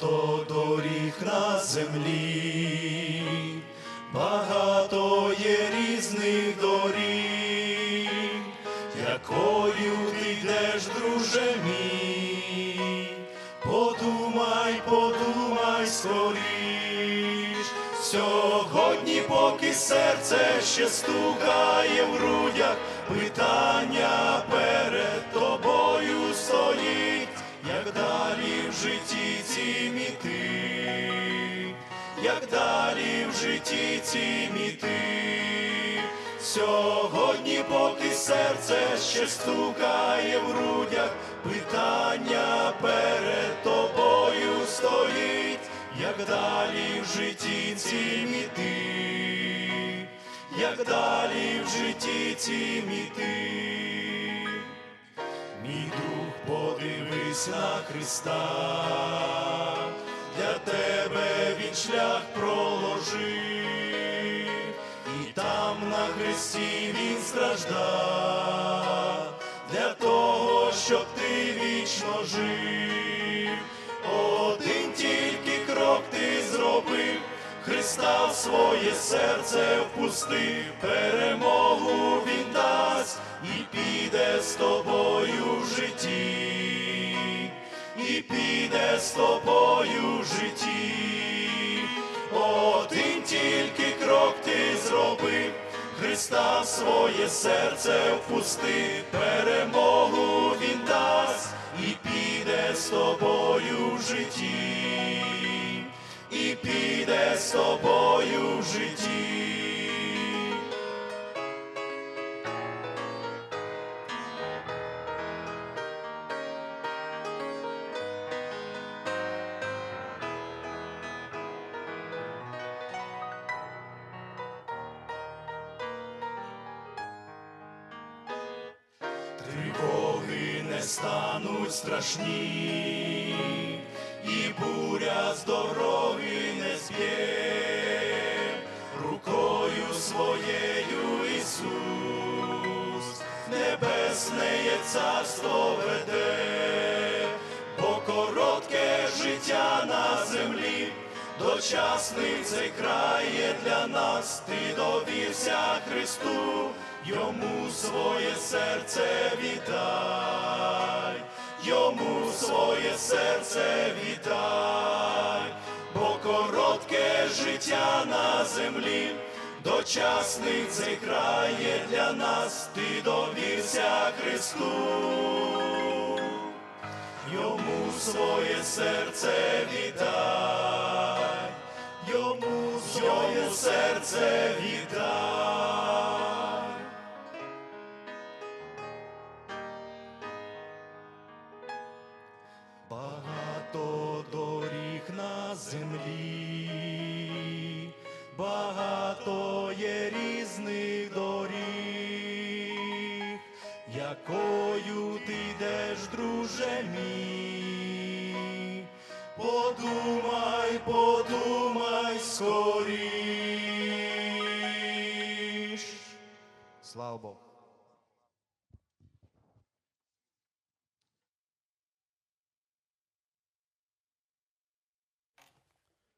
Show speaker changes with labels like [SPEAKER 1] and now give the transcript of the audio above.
[SPEAKER 1] Багато доріг на землі, багато є різних доріг, якою ти йдеш, друже мій, подумай, подумай скоріш, сьогодні, поки серце ще стукає в грудях, питання перед цім іти, як далі в житті цім іти. Сьогодні, поки серце ще стукає в грудях, питання перед тобою стоїть, як далі в житті цім іти, як далі в житті цім іти. Подивись на Христа, для тебе він шлях проложив, і там на хресті він страждав, для того, щоб ти вічно жив. Один тільки крок ти зробив, Христа в своє серце впустив, перемогу він дасть і піде з тобою в житті, і піде з тобою в житті. Один тільки крок ти зробив, Христа в своє серце впустив, перемогу він дасть і піде з тобою в житті, і піде з тобою в житті. Тривоги не стануть страшні, і буря з дороги не зб'є, рукою своєю Ісус, небесне є царство веде, бо коротке життя на землі. Дочасний цей край є для нас, ти довівся Христу, йому своє серце віддай, йому своє серце віддай, бо коротке життя на землі, дочасний цей край є для нас, ти довівся Христу. Йому своє серце віддай, йому своє серце віддай. землі, багато є різних доріг, якою ти йдеш, друже мій, подумай, подумай скоріш. Слава Богу.